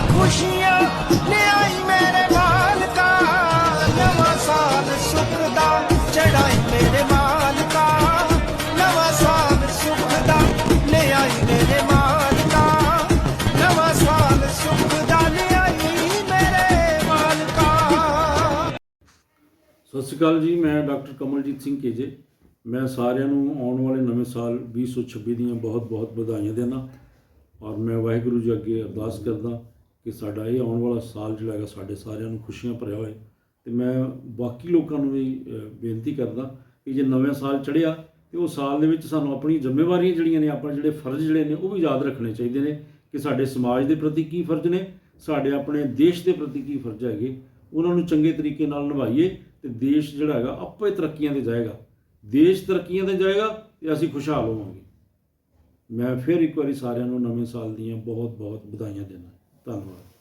ਖੁਸ਼ੀਆਂ ਸਤਿ ਸ਼੍ਰੀ ਅਕਾਲ ਜੀ, ਮੈਂ ਡਾਕਟਰ ਕਮਲਜੀਤ ਸਿੰਘ ਕੇਜੇ। ਮੈਂ ਸਾਰਿਆਂ ਨੂੰ ਆਉਣ ਵਾਲੇ ਨਵੇਂ ਸਾਲ 2026 ਦੀਆਂ ਬਹੁਤ-ਬਹੁਤ ਵਧਾਈਆਂ ਦਿੰਦਾ। ਔਰ ਮੈਂ ਵਾਹਿਗੁਰੂ ਜੀ ਅੱਗੇ ਅਰਦਾਸ ਕਰਦਾ ਕਿ ਸਾਡਾ ਇਹ ਆਉਣ ਵਾਲਾ ਸਾਲ ਜਿਹੜਾ ਹੈਗਾ ਸਾਡੇ ਸਾਰਿਆਂ ਨੂੰ ਖੁਸ਼ੀਆਂ ਭਰਿਆ ਹੋਏ। ਤੇ ਮੈਂ ਬਾਕੀ ਲੋਕਾਂ ਨੂੰ ਵੀ ਬੇਨਤੀ ਕਰਦਾ ਕਿ ਜੇ ਨਵੇਂ ਸਾਲ ਚੜ੍ਹਿਆ, ਤੇ ਉਹ ਸਾਲ ਦੇ ਵਿੱਚ ਸਾਨੂੰ ਆਪਣੀ ਜ਼ਿੰਮੇਵਾਰੀਆਂ ਜਿਹੜੀਆਂ ਨੇ ਆਪਣੇ ਜਿਹੜੇ ਫਰਜ਼ ਜਿਹੜੇ ਨੇ, ਉਹ ਵੀ ਯਾਦ ਰੱਖਣੇ ਚਾਹੀਦੇ ਨੇ ਕਿ ਸਾਡੇ ਸਮਾਜ ਦੇ ਪ੍ਰਤੀ ਕੀ ਫਰਜ਼ ਨੇ, ਸਾਡੇ ਆਪਣੇ ਦੇਸ਼ ਦੇ ਪ੍ਰਤੀ ਕੀ ਫਰਜ਼ ਹੈਗੇ। ਉਹਨਾਂ ਨੂੰ ਚੰਗੇ ਤਰੀਕੇ ਨਾਲ ਨਿਭਾਈਏ ਤੇ ਦੇਸ਼ ਜਿਹੜਾ ਹੈਗਾ ਆਪੇ ਤਰੱਕੀਆਂ ਤੇ ਜਾਏਗਾ। ਦੇਸ਼ ਤਰੱਕੀਆਂ ਤੇ ਜਾਏਗਾ ਤੇ ਅਸੀਂ ਖੁਸ਼ਹਾਲ ਹੋਵਾਂਗੇ। ਮੈਂ ਫਿਰ ਇੱਕ ਵਾਰੀ ਸਾਰਿਆਂ ਨੂੰ ਨਵੇਂ ਸਾਲ ਦੀਆਂ ਬਹੁਤ ਬਹੁਤ ਵਧਾਈਆਂ ਦਿੰਦਾ। ਧੰਨਵਾਦ।